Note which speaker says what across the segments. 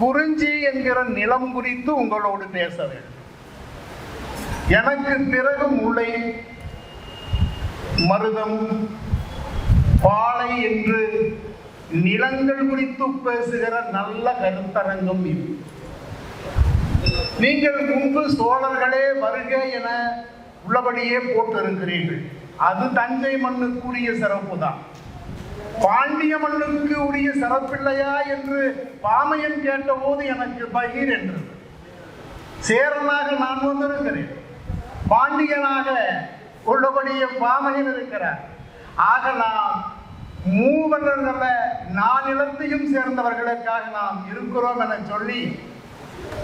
Speaker 1: குறிஞ்சி என்கிற நிலம் குறித்து உங்களோடு பேச வேண்டும். எனக்கு பிறகு முளை மருதம் பாலை என்று நிலங்கள் குறித்து பேசுகிற நல்ல கருத்தரங்கம் இது. நீங்கள் முன்பு சோழர்களே வருக என உள்ளபடியே போட்டிருக்கிறீர்கள். அது தஞ்சை மண்ணுக்குரிய சிறப்பு தான் பாண்டிய மண்ணுக்கு உரிய சிறப்பில்லையா என்று பாமையன் கேட்டபோது எனக்கு பகீர் என்று. சேரனாக நான் வந்திருக்கிறேன். பாண்டியனாக உள்ளபடியே பாமையன் இருக்கிறார். ஆக நாம் மூவர்கள நானிலத்தையும் சேர்ந்தவர்களுக்காக நாம் இருக்கிறோம் என சொல்லி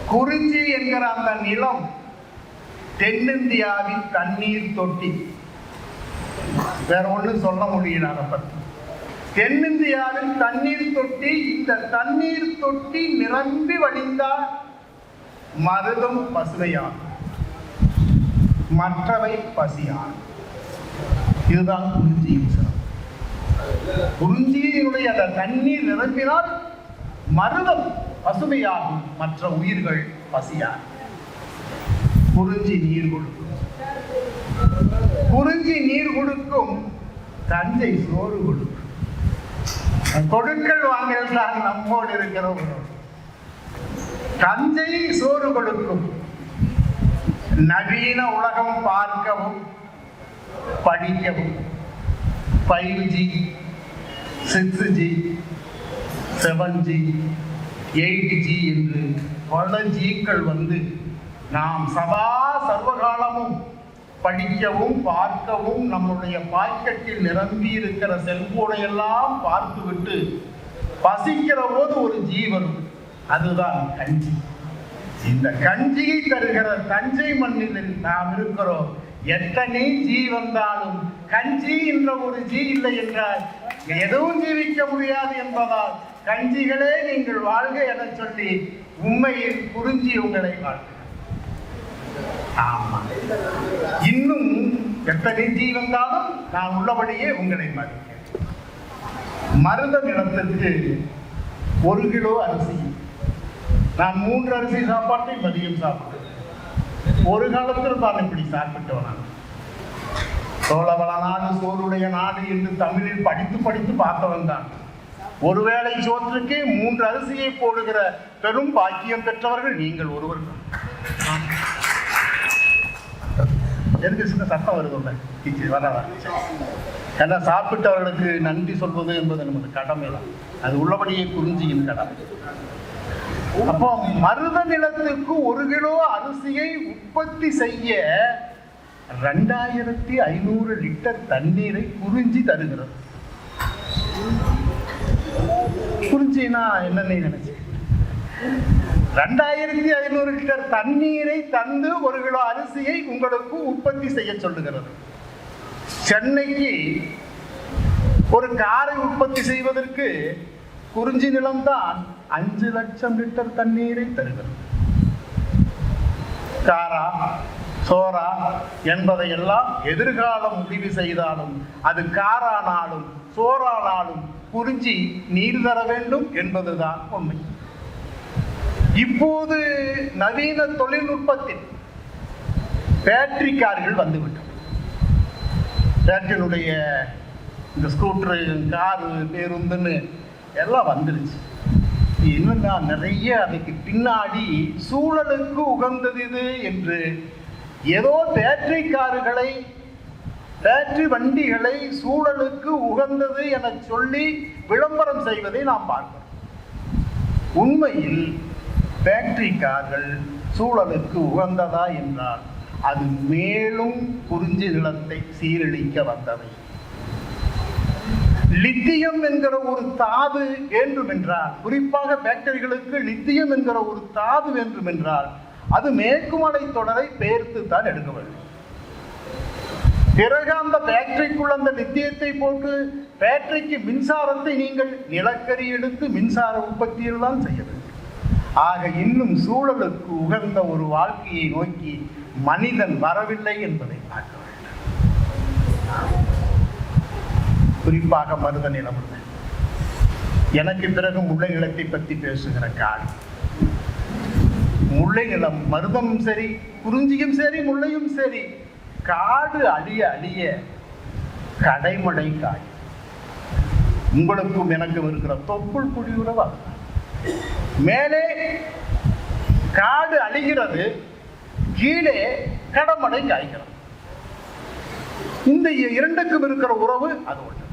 Speaker 1: குறிஞ்சி என்கிற அந்த நிலம் தென்னிந்தியாவின் தண்ணீர் தொட்டி. வேற ஒன்றும் சொல்ல முடியல அதை பற்றி தென்னிந்தியாவில் தண்ணீர் தொட்டி இந்த தண்ணீர் தொட்டி நிரம்பி வழிந்தால் மருதம் பசுமையான் மற்றவை பசியான் இதுதான் குறிஞ்சியின் சிறப்பு குறிஞ்சியினுடைய அந்த தண்ணீர் நிரம்பினால் மருதம் பசுமையாகும். மற்ற உயிர்கள் பசியார் குறிஞ்சி நீர் கொடுக்கும். குறிஞ்சி நீர் கொடுக்கும் தஞ்சை சோறு கொடுக்கும். கொடுக்கல் வாங்கல் தான் நம்மோடு இருக்கிற தஞ்சை சோறு கொடுக்கும். நவீன உலகம் பார்க்கவும் படிக்கவும். Five G six G seven G eight G என்று பல ஜிக்கள் வந்து நாம் சதா சர்வகாலமும் படிக்கவும் பார்க்கவும் நம்முடைய பாக்கெட்டில் நிரம்பி இருக்கிற செல்போனை எல்லாம் பார்த்துவிட்டு பசிக்கிற போது ஒரு ஜீவன். அதுதான் கஞ்சி. இந்த கஞ்சியை தருகிற தஞ்சை மண்ணில் நாம் இருக்கிறோம். எத்தனை ஜீ வந்தாலும் கஞ்சி என்ற ஒரு ஜீ இல்லை என்றால் எதுவும் ஜீவிக்க முடியாது என்பதால் கஞ்சிகளே நீங்கள் வாழ்க என சொல்லி உண்மையில் குறிஞ்சி உங்களை வாழ்க. ஆமா. இன்னும் எத்தனை ஜீ வந்தாலும் நான் உள்ளபடியே உங்களை மதிக்கிறேன் மருத நிலத்திற்கு ஒரு கிலோ அரிசி. நான் மூன்று அரிசி சாப்பாட்டை மதியம் சாப்பிட்டேன் ஒரு காலத்தில் தான் இப்படி சாப்பிட்டோம் நான். சோழவள நாடு சோருடைய நாடு என்று தமிழில் படித்து படித்து பார்த்தவன் தான். ஒருவேளை சோற்றுக்கே மூன்று அரிசியை போடுகிற பெரும் பாக்கியம் பெற்றவர்கள் நீங்கள் ஒருவர்கள். எனக்கு சின்ன சத்தம் வருதுல்ல? கிச்சு வராதா ஏன்னா சாப்பிட்டவர்களுக்கு நன்றி சொல்வது என்பது நமது கடமை தான் அது உள்ளபடியே குறிஞ்சியின் கடமை அப்போ மருத நிலத்துக்கு ஒரு கிலோ அரிசியை உற்பத்தி செய்ய ரெண்டாயிரத்தி ஐநூறு லிட்டர் தண்ணீரை குறிஞ்சி தருகிறது. குறிஞ்சினா என்னன்னு நினைச்சு? ரெண்டாயிரத்தி ஐநூறு லிட்டர் தண்ணீரை தந்து ஒரு கிலோ அரிசியை உங்களுக்கு உற்பத்தி செய்ய சொல்லுகிறது. சென்னைக்கு ஒரு காரை உற்பத்தி செய்வதற்கு குறிஞ்சி நிலம்தான் அஞ்சு லட்சம் லிட்டர் தண்ணீரை தருகிறது. காரா சோரா என்பதையெல்லாம் எதிர்காலம் முடிவு செய்தாலும் அது காரானாலும் சோறானாலும் குறிஞ்சி நீர் தர வேண்டும் என்பதுதான் உண்மை. இப்போது நவீன தொழில்நுட்பத்தில் பேட்டரி கார்கள் வந்துவிட்டன பேட்டரியினுடைய இந்த ஸ்கூட்ரு காரு பேருந்துன்னு எல்லாம் வந்துருச்சு. என்னன்னா நிறைய அதுக்கு பின்னாடி சூழலுக்கு உகந்தது இது என்று ஏதோ பேட்டரி காருகளை பேட்டரி வண்டிகளை சூழலுக்கு உகந்தது என சொல்லி விளம்பரம் செய்வதை நாம் பார்க்கிறோம். உண்மையில் பேட்டரி கார்கள் சூழலுக்கு உகந்ததா என்றால் அது மேலும் குறிஞ்சி நிலத்தை சீரழிக்க வந்தவை. லித்தியம் என்கிற ஒரு தாது வேண்டும் என்றால் குறிப்பாக பேக்டரிகளுக்கு லித்தியம் என்கிற ஒரு தாது வேண்டும் என்றால் அது மேற்குமலை தொடரை பெயர்த்து தான் எடுக்க வேண்டும் பிறகு அந்த பேட்டரிக்குள் அந்த லித்தியத்தை போட்டு பேட்டரிக்கு மின்சாரத்தை நீங்கள் நிலக்கரி எடுத்து மின்சார உற்பத்தியில் தான் செய்ய வேண்டும் ஆக இன்னும் சூழலுக்கு உகந்த ஒரு வாழ்க்கையை நோக்கி மனிதன் வரவில்லை என்பதை பார்க்க வேண்டும். குறிப்பாக மருத நிலம் எனக்கு பிறகு முல்லை நிலத்தை பற்றி பேசுகிற காடு முல்லை நிலம் மருதமும் சரி குறிஞ்சியும் சரி முல்லையும் சரி காடு அழிய அழிய கடைமடை காய். உங்களுக்கும் எனக்கும் இருக்கிற தொப்புள் குடியுறவா மேலே காடு அழிகிறது கீழே கடமடை காய்கிறது. இந்த இரண்டுக்கும் இருக்கிற உறவு அது ஒன்று.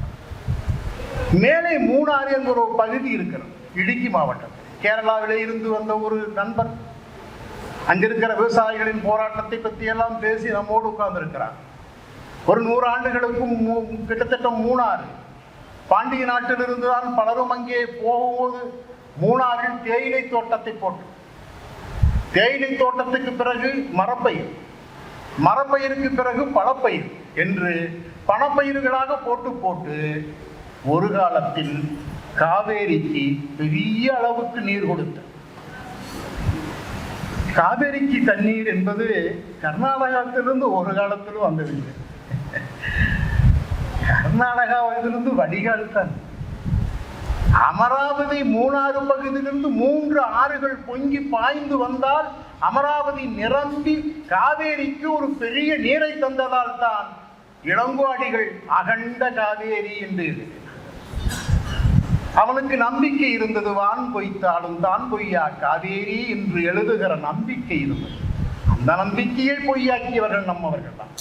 Speaker 1: மேலே மூணாறு என்கிற ஒரு பகுதி இருக்கிறது இடுக்கி மாவட்டம். கேரளாவிலே இருந்து வந்த ஒரு நண்பர் அங்கிருக்கிற விவசாயிகளின் போராட்டத்தை பற்றி எல்லாம் பேசி நம்மோடு உட்கார்ந்துருக்கிறார். ஒரு நூறு ஆண்டுகளுக்கும் மூ- கிட்டத்தட்ட மூணாறு. பாண்டிய நாட்டிலிருந்து தான் பலரும் அங்கே போகும்போது மூணாறில் தேயிலை தோட்டத்தை போட்டு. தேயிலை தோட்டத்துக்கு பிறகு மரப்பயிர். மரப்பயிருக்கு பிறகு பழப்பயிர் என்று பணப்பயிர்களாக போட்டு போட்டு ஒரு காலத்தில் காவேரிக்கு பெரிய அளவுக்கு நீர் கொடுத்த. காவேரிக்கு தண்ணீர் என்பது கர்நாடகத்திலிருந்து ஒரு காலத்திலும் வந்ததில்லை. கர்நாடகாவிலிருந்து வடிகால் தான். அமராவதி மூணாறு பகுதியிலிருந்து மூன்று ஆறுகள் பொங்கி பாய்ந்து வந்தால் அமராவதி நிரம்பி காவேரிக்கு ஒரு பெரிய நீரை தந்ததால் தான் இளங்கோடிகள் அகண்ட காவேரி என்று அவனுக்கு நம்பிக்கை இருந்தது வான் பொய்த்தாலும் தான் பொய்யா? காவேரி என்று எழுதுகிற நம்பிக்கை இருந்தது. அந்த நம்பிக்கையை பொய்யாக்கியவர்கள் நம்மவர்கள் தான்.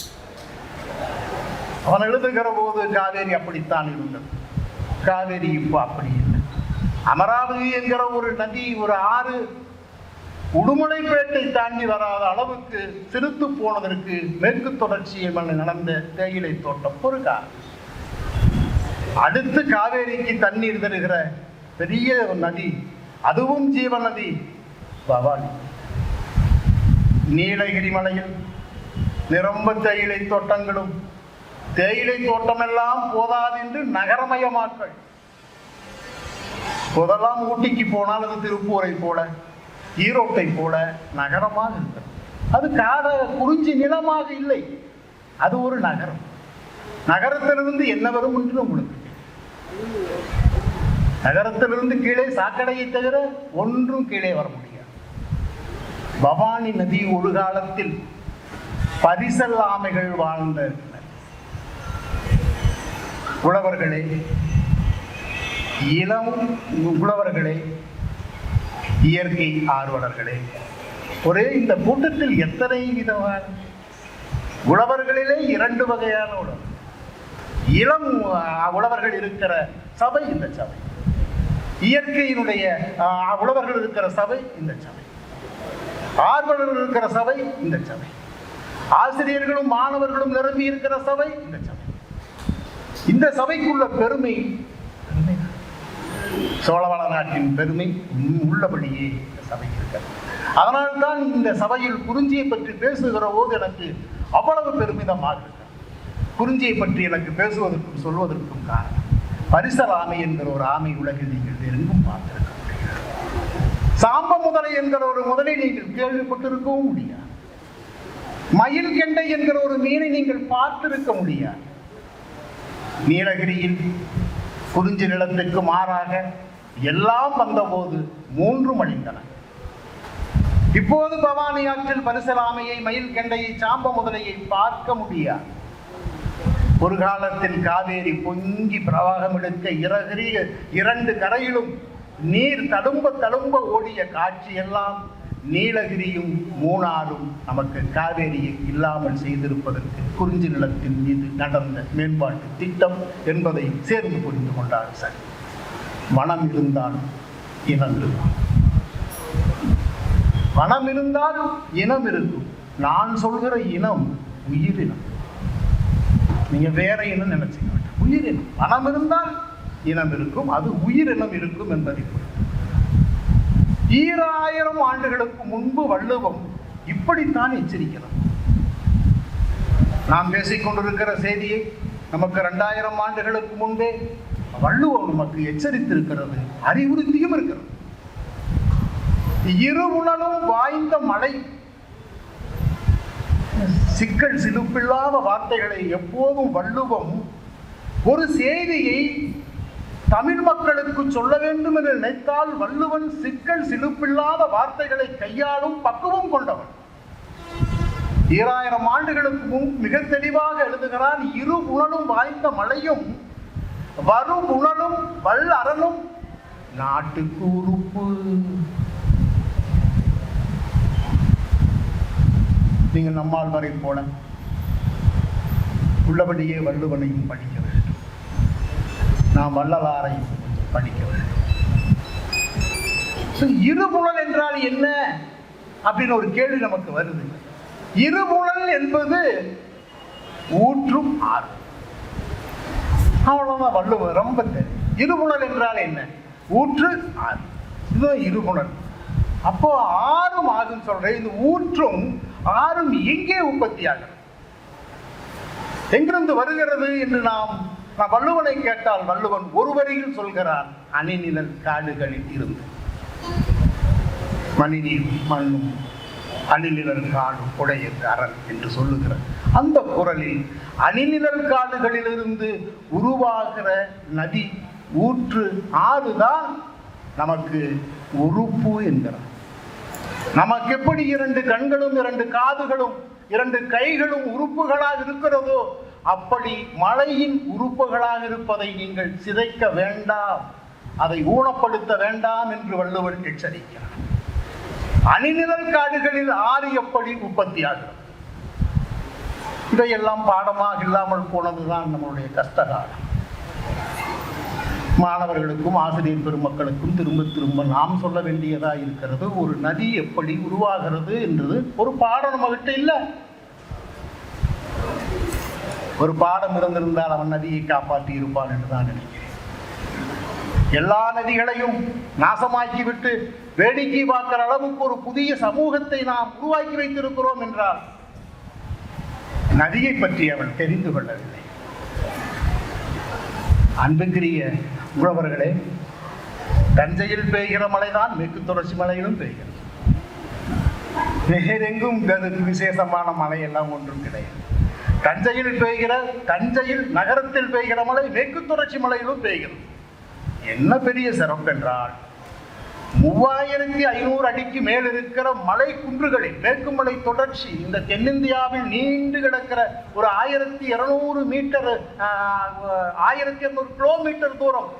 Speaker 1: அவன் எழுதுகிற போது காவேரி அப்படித்தான் இருந்தது. காவேரி இப்போ அப்படி அமராவதி என்கிற ஒரு நதி ஒரு ஆறு உடுமலைப்பேட்டை தாண்டி வராத அளவுக்கு சிறுத்து போனதற்கு மேற்கு தொடர்ச்சி மண்ணில் நடந்த தேயிலை தோட்டம். ஒரு காரணம் அடுத்து காவேரிக்கு தண்ணீர் தருகிற பெரிய ஒரு நதி அதுவும் ஜீவ நதி பவானி. நீலகிரி மலையில் நிரம்ப தேயிலை தோட்டங்களும் தேயிலை தோட்டமெல்லாம் போதாது என்று நகரமயமாக்கல். முதலாம் ஊட்டிக்கு போனால் அது திருப்பூரை போல ஈரோட்டை போல நகரமாக இருக்கிறது அது காட குறிஞ்சி நிலமாக இல்லை. அது ஒரு நகரம். நகரத்திலிருந்து என்ன வரும் என்று உங்களுக்கு நகரத்திலிருந்து கீழே சாக்கடையை தவிர ஒன்றும் கீழே வர முடியாது. பவானி நதி ஒரு காலத்தில் பரிசல் ஆமைகள் வாழ்ந்த உழவர்களே இளம் உழவர்களே இயற்கை ஆர்வலர்களே. ஒரே இந்த கூட்டத்தில் எத்தனை விதமான உழவர்களிலே இரண்டு வகையான உழவர். இளம் உழவர்கள் இருக்கிற சபை இந்த சபை. இயற்கையினுடைய உழவர்கள் இருக்கிற சபை இந்த சபை. ஆர்வலர்கள் இருக்கிற சபை இந்த சபை. ஆசிரியர்களும் மாணவர்களும் நிரம்பி இருக்கிற சபை இந்த சபை. இந்த சபைக்குள்ள பெருமை சோழவள நாட்டின் பெருமை உள்ளபடியே இந்த சபைக்கு இருக்கிறது. அதனால்தான் இந்த சபையில் குறிஞ்சியை பற்றி பேசுகிற போது எனக்கு அவ்வளவு பெருமிதமாக இருக்கிறது. குறிஞ்சியை பற்றி எனக்கு பேசுவதற்கும் சொல்வதற்கும் காரணம் பரிசல் ஆமை என்கிற ஒரு ஆமை உலகில் நீங்கள் எங்கும் பார்த்திருக்க முடியாது. சாம்ப முதலை என்கிற ஒரு முதலை நீங்கள் கேள்விப்பட்டிருக்கவும் முடியாது. மயில் கெண்டை என்கிற ஒரு மீனை நீங்கள் பார்த்திருக்க முடியாது. நீலகிரியில் குறிஞ்சி நிலத்துக்கு மாறாக எல்லாம் வந்தபோது மூன்றும் அழிந்தன. இப்போது பவானி ஆற்றில் பரிசலாமையை மயில் கெண்டையை சாம்ப முதலையை பார்க்க முடியாது. ஒரு காலத்தில் காவேரி பொங்கி பிரவாகம் எடுக்க இரகிரிய இரண்டு கரையிலும் நீர் தழும்ப தழும்ப ஓடிய காட்சியெல்லாம் நீலகிரியும் மூணாறும் நமக்கு காவேரியை இல்லாமல் செய்திருப்பதற்கு குறிஞ்சி நிலத்தின் மீது நடந்த மேம்பாட்டு திட்டம் என்பதை சேர்ந்து புரிந்து கொண்டார் சார். மனம் இருந்தால் இனம் இருக்கும். மனம் இருந்தால் இனம் இருக்கும். நான் சொல்கிற இனம் உயிரினம். நீங்க வேற இனம் நினைச்சுக்க வேண்டாம் உயிரினம். மனம் இருந்தால் இனம் இருக்கும். அது உயிரினம் இருக்கும் என்பதை ஈராயிரம் ஆண்டுகளுக்கு முன்பு வள்ளுவம் இப்படித்தான் எச்சரிக்கிறார் நாம் பேசிக்கொண்டிருக்கிற செய்தியை நமக்கு ரெண்டாயிரம் ஆண்டுகளுக்கு முன்பே வள்ளுவம் நமக்கு எச்சரித்திருக்கிறது அறிவுறுத்தியும் இருக்கிறது. இருவுணலும் வாய்ந்த மழை சிக்கல் சிலுப்பில்லாத வார்த்தைகளை எப்போதும் வள்ளுவம் ஒரு செய்தியை தமிழ் மக்களுக்கு சொல்ல வேண்டும் என்று நினைத்தால் வள்ளுவன் சிக்கல் சிலுப்பில்லாத வார்த்தைகளை கையாளும் பக்குவம் கொண்டவன். ஈராயிரம் ஆண்டுகளுக்கு முன் மிக தெளிவாக எழுதுகிறான் இரு உணலும் வாய்ந்த மழையும் வரு உணலும் வல் அரணும் நாட்டுக்கு உறுப்பு. நீங்கள் நம்மால் வரை போல உள்ளபடியே வள்ளுவனையும் படிக்க வேண்டும். நாம் வள்ளலாரை படிக்க வேண்டும் என்றால் என்ன? அப்படின்னு ஒரு கேள்வி நமக்கு வருது. இருமுழல் என்பது ஊற்றும் ஆறு. அவ்வளவுதான் வள்ளுவர் ரொம்ப தெரியும். இருபுணல் என்றால் என்ன? ஊற்று ஆறு. இதுதான் இருபுணல் அப்போ ஆறும் ஆகும் சொல்றேன். இந்த ஊற்றும் ஆறும் எங்கே உற்பத்தி ஆகிறது எங்கிருந்து வருகிறது என்று நாம் வள்ளுவனை கேட்டால் வள்ளுவன் ஒருவரையும் சொல்கிறார் அணிநிழல் காடுகளில் இருந்து. மணிநீர் மண்ணும் அணிநிழல் காடும் உடையது அரண் என்று சொல்லுகிறார். அந்த குரலில் அணிநிழல் காடுகளிலிருந்து உருவாகிற நதி ஊற்று ஆறுதான் நமக்கு உறுப்பு என்கிறார். நமக்கு எப்படி இரண்டு கண்களும் இரண்டு காதுகளும் இரண்டு கைகளும் உறுப்புகளாக இருக்கிறதோ அப்படி மழையின் உறுப்புகளாக இருப்பதை நீங்கள் சிதைக்க வேண்டாம். அதை ஊனப்படுத்த வேண்டாம் என்று வள்ளுவர் எச்சரிக்கிறார். அணிநிழல் காடுகளில் ஆறு எப்படி உற்பத்தியாகிறது இதையெல்லாம் பாடமாக இல்லாமல் போனதுதான் நம்மளுடைய கஷ்டகாலம். மாணவர்களுக்கும் ஆசிரியர் பெருமக்களுக்கும் திரும்ப திரும்ப நாம் சொல்ல வேண்டியதா இருக்கிறது ஒரு நதி எப்படி உருவாகிறது என்றது ஒரு பாடம் நம்மகிட்ட இல்லை. ஒரு பாடம் இருந்திருந்தால் அவன் நதியை காப்பாற்றி இருப்பான் என்று தான் நினைக்கிறேன். எல்லா நதிகளையும் நாசமாக்கிவிட்டு வேடிக்கை பார்க்கிற அளவுக்கு ஒரு புதிய சமூகத்தை நாம் உருவாக்கி வைத்திருக்கிறோம் என்றால் நதியை பற்றி அவன் தெரிந்து கொள்ளவில்லை. அன்புக்குரிய உழவர்களே தஞ்சையில் பெய்கிற மழைதான் மேற்கு தொடர்ச்சி மலையிலும் பெய்கிறது. வேறெங்கும் விசேஷமான மழை எல்லாம் ஒன்றும் கிடையாது. தஞ்சையில் பெய்கிற தஞ்சையில் நகரத்தில் பெய்கிற மழை மேற்கு தொடர்ச்சி மலையிலும் பெய்கிறது. என்ன பெரிய சிறப்பு என்றால் மூவாயிரத்தி ஐநூறு அடிக்கு மேல் இருக்கிற மலை குன்றுகளில் மேற்கு மலை தொடர்ச்சி இந்த தென்னிந்தியாவில் நீண்டு கிடக்கிற ஒரு ஆயிரத்தி இருநூறு மீட்டர் ஆயிரத்தி இரநூறு கிலோமீட்டர் தூரம்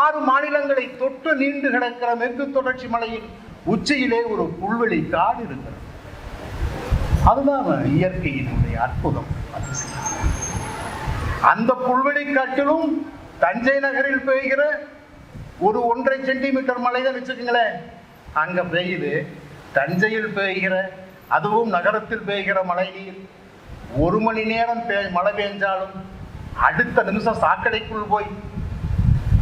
Speaker 1: ஆறு மாநிலங்களை தொட்டு நீண்டு கிடக்கிற மேற்கு தொடர்ச்சி மலையின் உச்சியிலே ஒரு புல்வெளி காடு இருக்கிறது. அதுதான் இயற்கையினுடைய அற்புதம். அந்த புல்வெளி காட்டிலும் தஞ்சை நகரில் பெய்கிற ஒரு ஒன்றரை சென்டிமீட்டர் மழை தான் வச்சுக்கோங்களேன். அங்க பெய்யுது. தஞ்சையில் பெய்கிற அதுவும் நகரத்தில் பெய்கிற மழை நீர் ஒரு மணி நேரம் பெய் மழை பெஞ்சாலும் அடுத்த நிமிஷம் சாக்கடைக்குள் போய்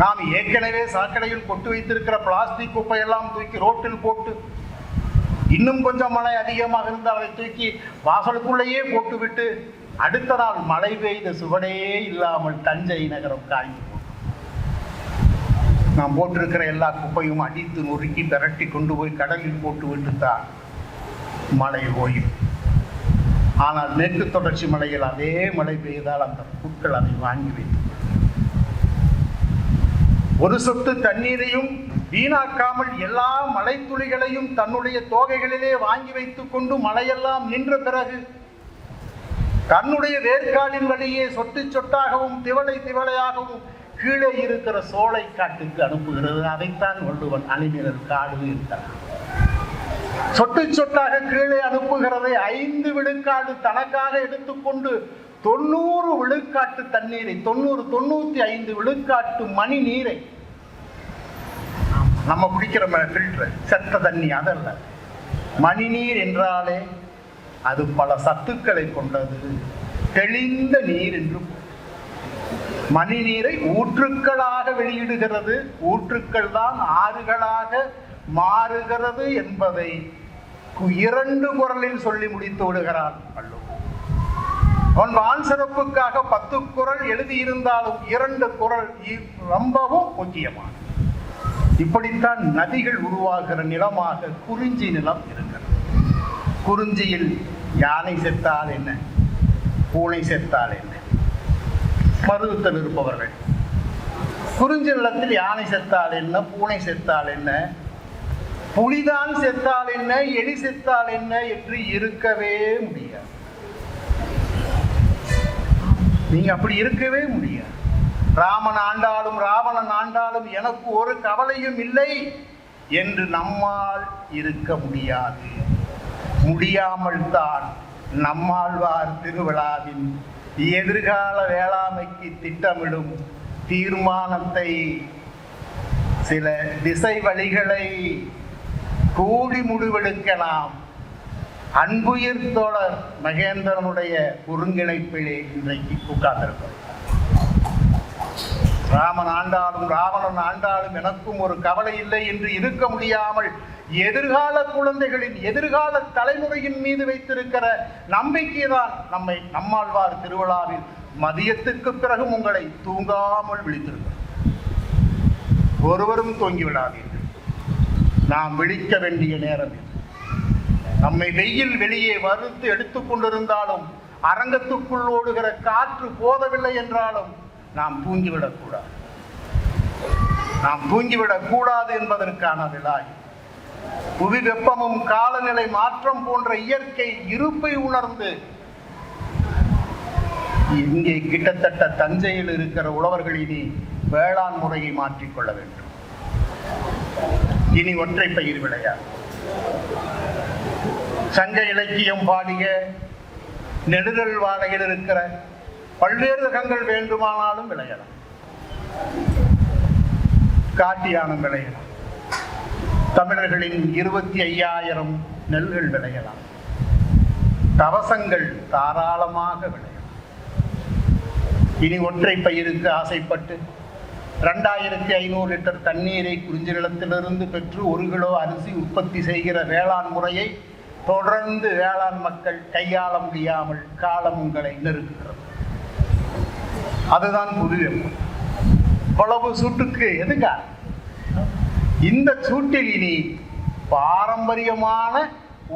Speaker 1: நாம் ஏற்கனவே சாக்கடையில் கொட்டு வைத்திருக்கிற பிளாஸ்டிக் குப்பையெல்லாம் தூக்கி ரோட்டில் போட்டு இன்னும் கொஞ்சம் மழை அதிகமாக இருந்தால் அதை தூக்கி வாசலுக்குள்ளேயே போட்டுவிட்டு அடுத்த நாள் மழை பெய்த சுவடே இல்லாமல் தஞ்சை நகரம் காய்ந்து போகும். நாம் போட்டிருக்கிற எல்லா குப்பையும் அடித்து நொறுக்கி திரட்டி கொண்டு போய் கடலில் போட்டு விட்டுத்தான் மழை ஓயும் ஆனால் மேற்கு தொடர்ச்சி மலையில் அதே மழை பெய்தால் அந்த புட்கள் அதை வாங்கி வைத்து ஒரு சொட்டு தண்ணீரையும் வீணாக்காமல் எல்லா மலைத்துளிகளையும் தன்னுடைய தோகைகளிலே வாங்கி வைத்துக் கொண்டு மழையெல்லாம் நின்ற பிறகு தன்னுடைய வேர்க்காலின் வழியே சொட்டு சொட்டாகவும் திவளை திவளையாகவும் கீழே இருக்கிற சோலை காட்டுக்கு அனுப்புகிறது. அதைத்தான் வள்ளுவன் அணிநிழல் காடு இருக்கிறார் சொட்டு சொட்டாக கீழே அனுப்புகிறதை ஐந்து விழுக்காடு தனக்காக எடுத்துக்கொண்டு தொண்ணூறு விழுக்காட்டு தண்ணீரை தொண்ணூறு தொண்ணூத்தி ஐந்து விழுக்காட்டு மணி நீரை நம்ம குடிக்கிற ஃபில்டர் செத்த தண்ணி அதல்ல. மணிநீர் என்றாலே அது பல சத்துக்களை கொண்டது. தெளிந்த நீர் என்று மணிநீரை ஊற்றுக்களாக வெளியிடுகிறது. ஊற்றுக்கள் தான் ஆறுகளாக மாறுகிறது என்பதை இரண்டு குரலில் சொல்லி முடித்து விடுகிறார் வள்ளுவர். அவன் வான் சிறப்புக்காக பத்து குரல் எழுதியிருந்தாலும் இரண்டு குரல் ரொம்பவும் முக்கியமான இப்படித்தான் நதிகள் உருவாகிற நிலமாக குறிஞ்சி நிலம் இருக்கிறது. குறிஞ்சியில் யானை செத்தால் என்ன? பூனை செத்தால் என்ன? மருவத்தில் இருப்பவர்கள். குறிஞ்சி நிலத்தில் யானை செத்தால் என்ன? பூனை செத்தால் என்ன? புலிதான் செத்தால் என்ன? எலி செத்தால் என்ன? என்று இருக்கவே முடியாது. நீங்க அப்படி இருக்கவே முடியாது. ராமன் ஆண்டாலும் ராவணன் ஆண்டாலும் எனக்கு ஒரு கவலையும் இல்லை என்று நம்மால் இருக்க முடியாது. முடியாமல் தான் நம்மாழ்வார் திருவிழாவின் எதிர்கால வேளாண்மைக்கு திட்டமிடும் தீர்மானத்தை சில திசை வழிகளை கூடி முடிவெடுக்கலாம். அன்புயிர் தோழர் மகேந்திரனுடைய ஒருங்கிணைப்பிலே இன்றைக்கு உட்கார்ந்திருக்கிறோம். ராமன் ஆண்டாலும் ராவணன் ஆண்டாலும் எனக்கும் ஒரு கவலை இல்லை என்று இருக்க முடியாமல் எதிர்கால குழந்தைகளின் எதிர்கால தலைமுறையின் மீது வைத்திருக்கிற நம்பிக்கைதான் நம்மை நம்மாழ்வார் திருவிழாவில் மதியத்துக்கு பிறகும் உங்களை தூங்காமல் விழித்திருக்கிறோம் ஒருவரும் தூங்கி விடாதீர்கள். நாம் விழிக்க வேண்டிய நேரம் இது. நம்மை வெயில் வெளியே வறுத்து எடுத்துக் கொண்டிருந்தாலும் அரங்கத்துக்குள் ஓடுகிற காற்று போதவில்லை என்றாலும் நாம் தூங்கிவிடக்கூடாது. நாம் தூங்கிவிடக்கூடாது என்பதற்கான விழா புவி வெப்பமும் காலநிலை மாற்றம் போன்ற இயற்கை இருப்பை உணர்ந்து இங்கே கிட்டத்தட்ட தஞ்சையில் இருக்கிற உழவர்கள் இனி வேளாண் முறையை மாற்றிக்கொள்ள வேண்டும். இனி ஒற்றை பயிர் விளையாது. சங்க இலக்கியம் பாடிய நெடுதல் வாழையில் இருக்கிற பல்வேறு ரகங்கள் வேண்டுமானாலும் விளையலாம். காட்டியானம் விளையலாம். தமிழர்களின் இருபத்தி ஐயாயிரம் நெல்கள் விளையலாம். கவசங்கள் தாராளமாக விளையலாம். இனி ஒற்றை பயிருக்கு ஆசைப்பட்டு ரெண்டாயிரத்தி ஐநூறு லிட்டர் தண்ணீரை குறிஞ்சி நிலத்திலிருந்து பெற்று ஒரு கிலோ அரிசி உற்பத்தி செய்கிற வேளாண் முறையை தொடர்ந்து வேளாண் மக்கள் கையாள முடியாமல் காலம் உங்களை நெருக்குகிறது அதுதான் புது வெப்பம் இவ்வளவு சூட்டுக்கு எதுக்கா இந்த சூட்டில் இனி பாரம்பரியமான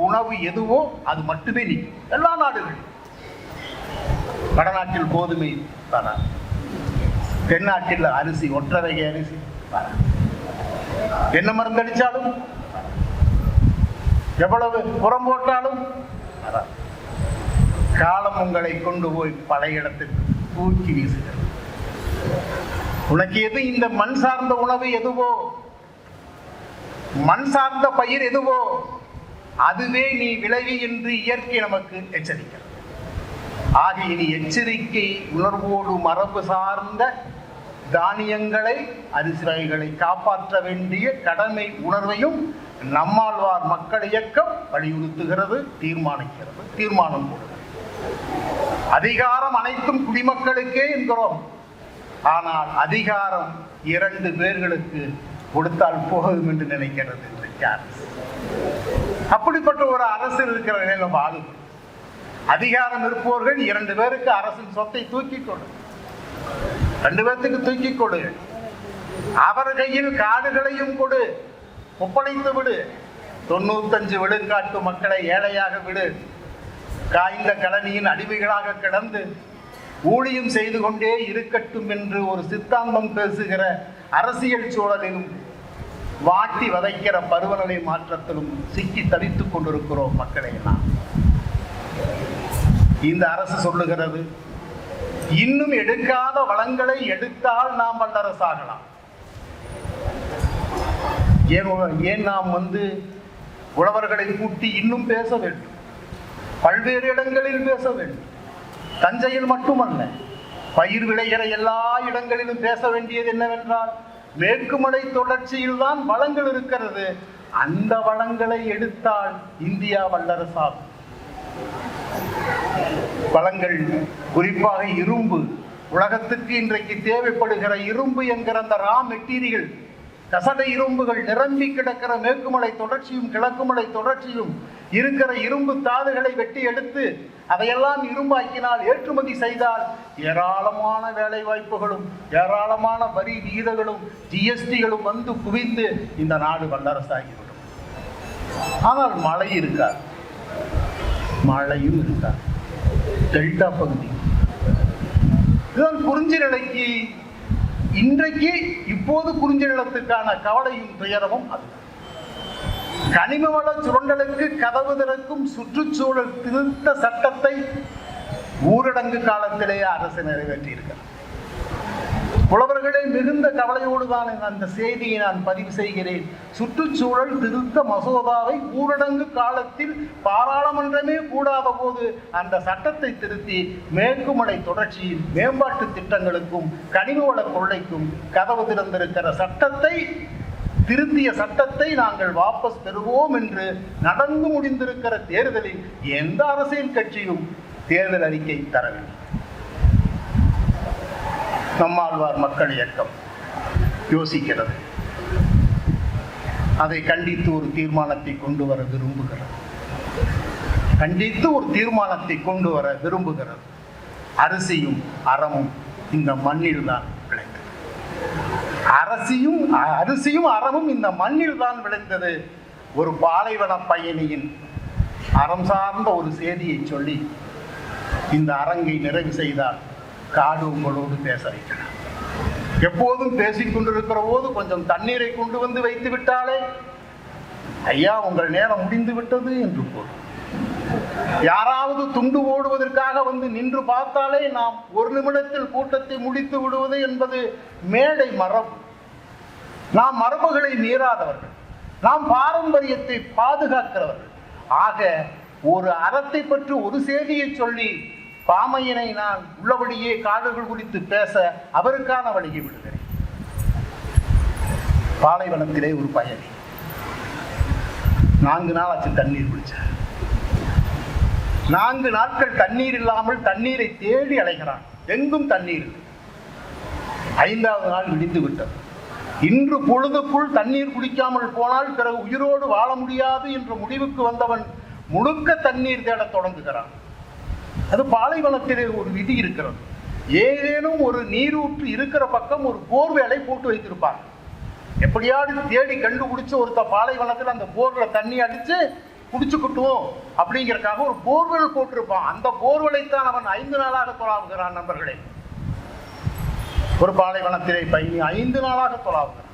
Speaker 1: உணவு எதுவோ அது மட்டுமே நிற்கும் எல்லா நாடுகளிலும் வடநாட்டில் கோதுமை தானா தென்னாட்டில் அரிசி ஒற்றரை அரிசி வராது என்ன மருந்தடிச்சாலும் எவ்வளவு புறம் போட்டாலும் காலம் உங்களை கொண்டு போய் பழைய இடத்திற்கு தூக்கி வீசுகிறது உனக்கு எது இந்த மண் சார்ந்த உணவு எதுவோ? மண் சார்ந்த பயிர் எதுவோ? அதுவே நீ விளைவி என்று இயற்கை நமக்கு எச்சரிக்கிறது. ஆக இனி எச்சரிக்கை உணர்வோடு மரபு சார்ந்த தானியங்களை அரிசி வகைகளை காப்பாற்ற வேண்டிய கடமை உணர்வையும் நம்மாழ்வார் மக்கள் இயக்கம் வலியுறுத்துகிறது தீர்மானிக்கிறது தீர்மானம் போடுகிறது. அதிகாரம் அனைத்தும் குடிமக்களுக்கே என்கிறோம். ஆனால் அதிகாரம் இரண்டு பேர்களுக்கு கொடுத்தால் போகும் என்று நினைக்கிறது இன்றைக்கு அரசு அப்படிப்பட்ட ஒரு அரசு இருக்கிற நிலையில வாழும் அதிகாரம் இருப்பவர்கள் இரண்டு பேருக்கு அரசின் சொத்தை தூக்கி கொடு. ரெண்டு பேர்த்துக்கு தூக்கி கொடு. அவர் கையில் காடுகளையும் கொடு. ஒப்படைத்து விடு. தொண்ணூத்தஞ்சு விழுக்காட்டு மக்களை ஏழையாக விடு. காய்ந்த கழனியின் அடிமைகளாக கிடந்து ஊழியம் செய்து கொண்டே இருக்கட்டும் என்று ஒரு சித்தாந்தம் பேசுகிற அரசியல் சூழலிலும் வாட்டி வதைக்கிற பருவநிலை மாற்றத்திலும் சிக்கி தவித்துக் கொண்டிருக்கிறோம் மக்களை நாம் இந்த அரசு சொல்லுகிறது இன்னும் எடுக்காத வளங்களை எடுத்தால் நாம் வல்லரசாகலாம். ஏன் ஏன் நாம் வந்து உழவர்களை கூட்டி இன்னும் பேச வேண்டும்? பல்வேறு இடங்களில் பேச வேண்டும். தஞ்சையில் மட்டுமல்ல பயிர் விளைகிற எல்லா இடங்களிலும் பேச வேண்டியது என்னவென்றால் மேற்குமலை தொடர்ச்சியில் தான் வளங்கள் இருக்கிறது. அந்த வளங்களை எடுத்தால் இந்தியா வல்லரசாகும். வளங்கள் குறிப்பாக இரும்பு. உலகத்துக்கு இன்றைக்கு தேவைப்படுகிற இரும்பு என்கிற அந்த ரா மெட்டீரியல் கசட இரும்புகள் நிரம்பி கிடக்கிற மேற்குமலை தொடர்ச்சியும் கிழக்குமலை தொடர்ச்சியும் இருக்கிற இரும்பு தாதுகளை வெட்டி எடுத்து அதையெல்லாம் இரும்பாக்கினால் ஏற்றுமதி செய்தால் ஏராளமான வேலை வாய்ப்புகளும் ஏராளமான வரி விகிதங்களும் ஜிஎஸ்டிகளும் வந்து குவிந்து இந்த நாடு வல்லரசாகிவிடும். ஆனால் மழை இருக்காது. மழையும் இருக்காது. டெல்டா பகுதி. இதுதான் குறிஞ்சி நிலைக்கு இன்றைக்கு இப்போது குறிஞ்ச நிலத்துக்கான கவலையும் துயரமும் அது. கனிம வள சுரண்டலுக்கு கதவு திறக்கும் சுற்றுச்சூழல் திருத்த சட்டத்தை ஊரடங்கு காலத்திலேயே அரசு நிறைவேற்றியிருக்கிறது. புலவர்களே மிகுந்த கவலையோடு தான் அந்த செய்தியை நான் பதிவு செய்கிறேன். சுற்றுச்சூழல் திருத்த மசோதாவை ஊரடங்கு காலத்தில் பாராளுமன்றமே கூடாத போது அந்த சட்டத்தை திருத்தி மேற்குமலை தொடர்ச்சியில் மேம்பாட்டு திட்டங்களுக்கும் கனிமவள கொள்ளைக்கும் கதவு திறந்திருக்கிற சட்டத்தை திருத்திய சட்டத்தை நாங்கள் வாபஸ் பெறுவோம் என்று நடந்து முடிந்திருக்கிற தேர்தலில் எந்த அரசியல் கட்சியும் தேர்தல் அறிக்கை தரவில்லை. நம்மாழ்வார் மக்கள் இயக்கம் யோசிக்கிறது. அதை கண்டித்து ஒரு தீர்மானத்தை கொண்டு வர விரும்புகிறது. கண்டித்து ஒரு தீர்மானத்தை கொண்டு வர விரும்புகிறது. அரிசியும் அறமும் இந்த மண்ணில் தான் விளைந்தது. அரசியும் அரிசியும் அறமும் இந்த மண்ணில் தான் விளைந்தது. ஒரு பாலைவன பயணியின் அறம் சார்ந்த ஒரு செய்தியை சொல்லி இந்த அரங்கை நிறைவு செய்தால் காடு உங்களோடு பேச வைக்கிறார். எப்போதும் பேசிக் கொண்டிருக்கிற போது கொஞ்சம் தண்ணீரை கொண்டு வந்து வைத்து விட்டாலே ஐயா உங்கள் நேரம் முடிந்து விட்டது என்று போதும் யாராவது துண்டு ஓடுவதற்காக வந்து நின்று பார்த்தாலே நாம் ஒரு நிமிடத்தில் கூட்டத்தை முடித்து விடுவது என்பது மேடை மரபு. நாம் மரபுகளை மீறாதவர்கள் நாம் பாரம்பரியத்தை பாதுகாக்கிறவர்கள். ஆக ஒரு அறத்தை பற்றி ஒரு செய்தியை சொல்லி பாமையனை நான் உள்ளபடியே காடுகள் குறித்து பேச அவருக்கான வழியை விடுகிறேன். பாலைவனத்திலே ஒரு பயணி. நான்கு நாள் ஆச்சு தண்ணீர் குடிச்சார் நான்கு நாட்கள் தண்ணீர் இல்லாமல் தண்ணீரை தேடி அலைகிறான். எங்கும் தண்ணீர் இல்லை. ஐந்தாவது நாள் விடிந்து விட்டது. இன்று பொழுதுக்குள் தண்ணீர் குடிக்காமல் போனால் பிறகு உயிரோடு வாழ முடியாது என்ற முடிவுக்கு வந்தவன் முழுக்க தண்ணீர் தேடத் தொடங்குகிறான். அது பாலைவனத்திலே ஒரு விதி இருக்கிறது. ஏதேனும் ஒரு நீரூற்று இருக்கிற பக்கம் ஒரு போர்வேலை போட்டு வைத்திருப்பாங்க எப்படியாவது தேடி கண்டுபிடிச்சு ஒருத்த பாலைவனத்தில் அந்த போர்வில் தண்ணி அடித்து குடிச்சுக்கிட்டுவோம் அப்படிங்கறக்காக ஒரு போர்வெல் போட்டிருப்பான். அந்த போர்வெலைத்தான் அவன் ஐந்து நாளாக தொலாவுகிறான் நண்பர்களே. ஒரு பாலைவனத்திலே பயணி ஐந்து நாளாக தொலாவுகிறான்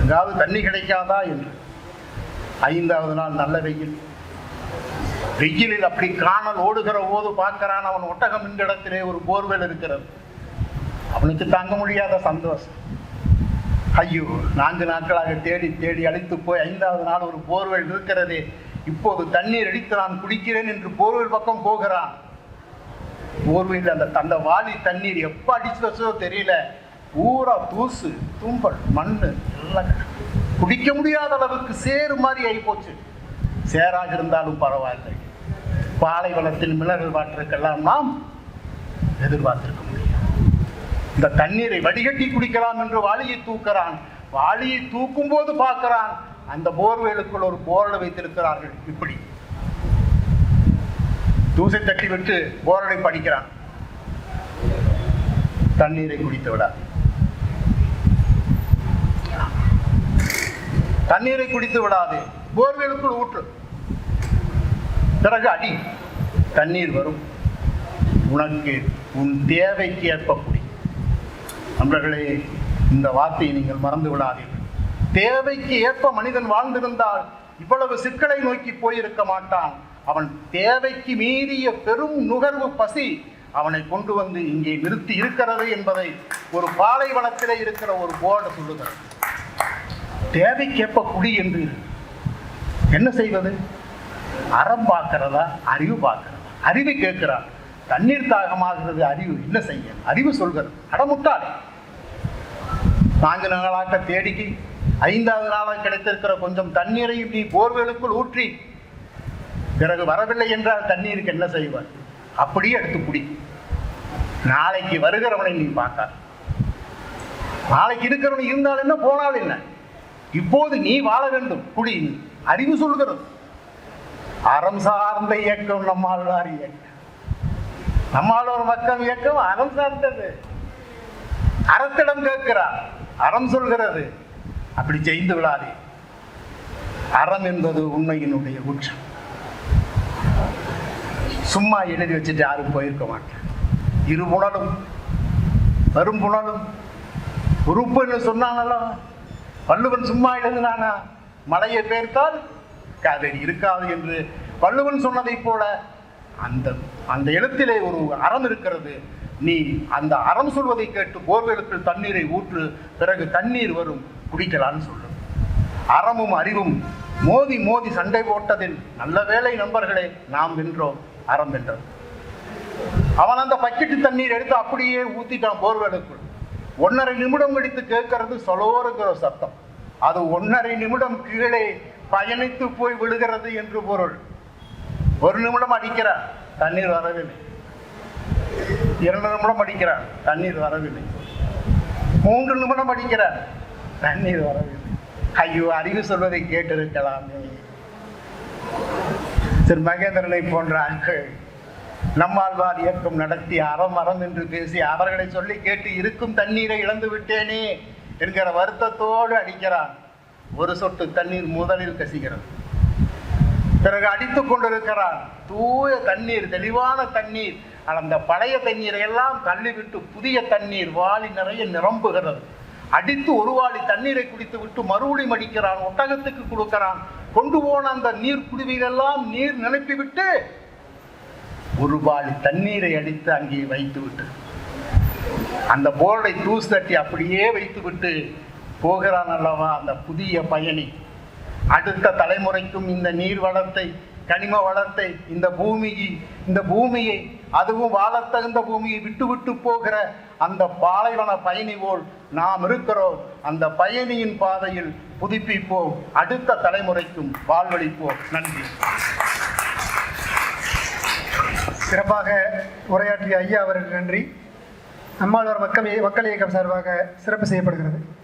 Speaker 1: எங்காவது தண்ணி கிடைக்காதா என்று. ஐந்தாவது நாள் நல்ல வெயில். வெயிலில் அப்படி காணல் ஓடுகிற போது பார்க்கிறான் அவன் ஒட்டகம் இந்த இடத்திலே ஒரு போர்வெல் இருக்கிறது. அவனுக்கு தாங்க முடியாத சந்தோஷம். ஐயோ நான்கு நாட்களாக தேடி தேடி அழைத்து போய் ஐந்தாவது நாள் ஒரு போர்வெல் இருக்கிறதே. இப்போது தண்ணீர் அடித்து நான் குடிக்கிறேன் என்று போர்வெல் பக்கம் போகிறான். போர்வெல் அந்த அந்த வாளி தண்ணீர் எப்போ அடிச்சு வச்சதோ தெரியல. பூரா தூசு தும்பல் மண் எல்லாம் குடிக்க. முடியாத அளவுக்கு சேரு மாதிரி ஆகி போச்சு சேராக இருந்தாலும் பரவாயில்லை. பாலைவனத்தில் மினரல் வாட்டருக்கெல்லாம் நாம் எதிர்பார்த்திருக்க முடியும் இந்த தண்ணீரை வடிகட்டி குடிக்கலாம் என்று வாளியை தூக்கிறான். வாளியை தூக்கும் போது பார்க்கிறான். அந்த போர்வேலுக்குள் ஒரு போரடை வைத்திருக்கிறார்கள். இப்படி. தூசை தட்டி விட்டு போரடை படிக்கிறான். தண்ணீரை குடித்து விட. தண்ணீரை குடித்து விடாது. போர்வேலுக்குள் ஊற்று. பிறகு அடி தண்ணீர் வரும். உனக்கு உன் தேவைக்கு ஏற்ப குடி. நண்பர்களே இந்த வார்த்தையை நீங்கள் மறந்து விடாதீர்கள். தேவைக்கு ஏற்ப மனிதன் வாழ்ந்திருந்தால் இவ்வளவு சிக்கலை நோக்கி போயிருக்க மாட்டான். அவன் தேவைக்கு மீறிய பெரும் நுகர்வு பசி அவனை கொண்டு வந்து இங்கே நிறுத்தி இருக்கிறது என்பதை ஒரு பாலைவனத்திலே இருக்கிற ஒரு போர்டு சொல்லுகிறது. தேவைக்கேற்ப குடி என்று என்ன செய்வது? அறம் பார்க்கிறதா அறிவு பார்க்கிறதா. அறிவு கேட்கிறார். தண்ணீர் தாகமாகிறது அறிவு என்ன செய்ய. அறிவு சொல்கிறது. அடமுட்டாளே நான்கு நாளாக தேடிக்கு ஐந்தாவது நாளாக கிடைத்திருக்கிற கொஞ்சம் தண்ணீரையும் நீ போர்வெலுக்குள் ஊற்றி பிறகு வரவில்லை என்றால் தண்ணீருக்கு என்ன செய்வார் அப்படியே எடுத்து குடி. நாளைக்கு வருகிறவனை நீ பார்க்காத நாளைக்கு இருக்கிறவன் இருந்தால் என்ன போனால் என்ன? இப்போது நீ வாழ வேண்டும். குடி. அறிவு சொல்கிறது. அறம் சார்ந்த இயக்கம் நம்மாழ்வார் இயக்கம் நம்மாழ்வார் மக்கள் இயக்கம் அறம் சார்ந்தது. அறத்திடம் கேட்கிறார். அறம் சொல்கிறது. அப்படி செய்து விடாதே. அறம் என்பது உண்மையினுடைய உச்சம் சும்மா எழுதி வச்சுட்டு யாரும் போயிருக்க மாட்டேன் இரு புணலும் வரும் புணலும் உறுப்புன்னு சொன்னானல்ல வள்ளுவன் சும்மா எழுதுனானா? மலையை பெயர்த்தால் காவேரி இருக்காது என்று வள்ளுவன் சொன்னதைப் போல அந்த அந்த எழுத்திலே ஒரு அறம் இருக்கிறது. நீ அந்த அறம் சொல்வதை கேட்டு போர்வெலுப்பில் தண்ணீரை ஊற்று பிறகு தண்ணீர் வரும் குடிக்கலான்னு சொல்லு. அறமும் அறிவும் மோதி மோதி சண்டை போட்டதில் நல்ல வேளை நண்பர்களே நாம் வென்றோம் அறம் வென்றது. அவன் அந்த பக்கெட்டு தண்ணீர் எடுத்து அப்படியே ஊத்திட்டான் போர்வெலுக்குள் ஒன்னரை நிமிடம் எடுத்து கேட்கறது சொலோருங்கிற சத்தம். அது ஒன்னரை நிமிடம் கீழே பயணித்து போய் விழுகிறது என்று பொருள். ஒரு நிமிடம் அடிக்கிறார் தண்ணீர் வரவில்லை இரண்டு நிமிடம் அடிக்கிறார் தண்ணீர் வரவில்லை மூன்று நிமிடம் அடிக்கிறார் தண்ணீர் வரவில்லை ஐயோ அறிவு சொல்வதை கேட்டிருக்கலாமே. திரு மகேந்திரனை போன்ற ஆட்கள் நம்மாழ்வார் இயக்கம் நடத்தி அறம் அறம் என்று பேசி அவர்களை சொல்லி கேட்டு இருக்கும் தண்ணீரை இழந்து விட்டேனே என்கிற வருத்தத்தோடு அடிக்கிறான். ஒரு சொட்டு தண்ணீர் முதலில் கசிகிறது. பிறகு அடித்துக் கொண்டிருக்கிறான் தூய தண்ணீர் தெளிவான தண்ணீர். அந்த பழைய தண்ணீரை எல்லாம் தள்ளிவிட்டு புதிய தண்ணீர் வாளி நிறைய நிரம்புகிறது. அடித்து ஒரு வாளி தண்ணீரை குடித்து விட்டு மறுபடியும் அடிக்கிறான் ஒட்டகத்துக்கு கொடுக்கிறான். கொண்டு போன அந்த நீர் குடுவையிலெல்லாம் நீர் நினைப்பி விட்டு ஒரு வாளி தண்ணீரை அடித்து அங்கே வைத்து விட்டு அந்த போர்டை தூசு தட்டி அப்படியே வைத்து விட்டு போகிறான் அல்லவா அந்த புதிய பயணி? அடுத்த தலைமுறைக்கும் இந்த நீர் வளத்தை கனிம வளத்தை இந்த பூமியை இந்த பூமியை அதுவும் வாழத்தகுந்த பூமியை விட்டு விட்டு போகிற அந்த பாலைவன பயணி போல் நாம் இருக்கிறோம். அந்த பயணியின் பாதையில் புதுப்பிப்போம். அடுத்த தலைமுறைக்கும் வாழ்வளிப்போம். நன்றி.
Speaker 2: சிறப்பாக உரையாற்றிய ஐயா அவருக்கு நன்றி. நம்மாழ்வார் மக்கள் மக்கள் இயக்கம் சார்பாக சிறப்பு செய்யப்படுகிறது.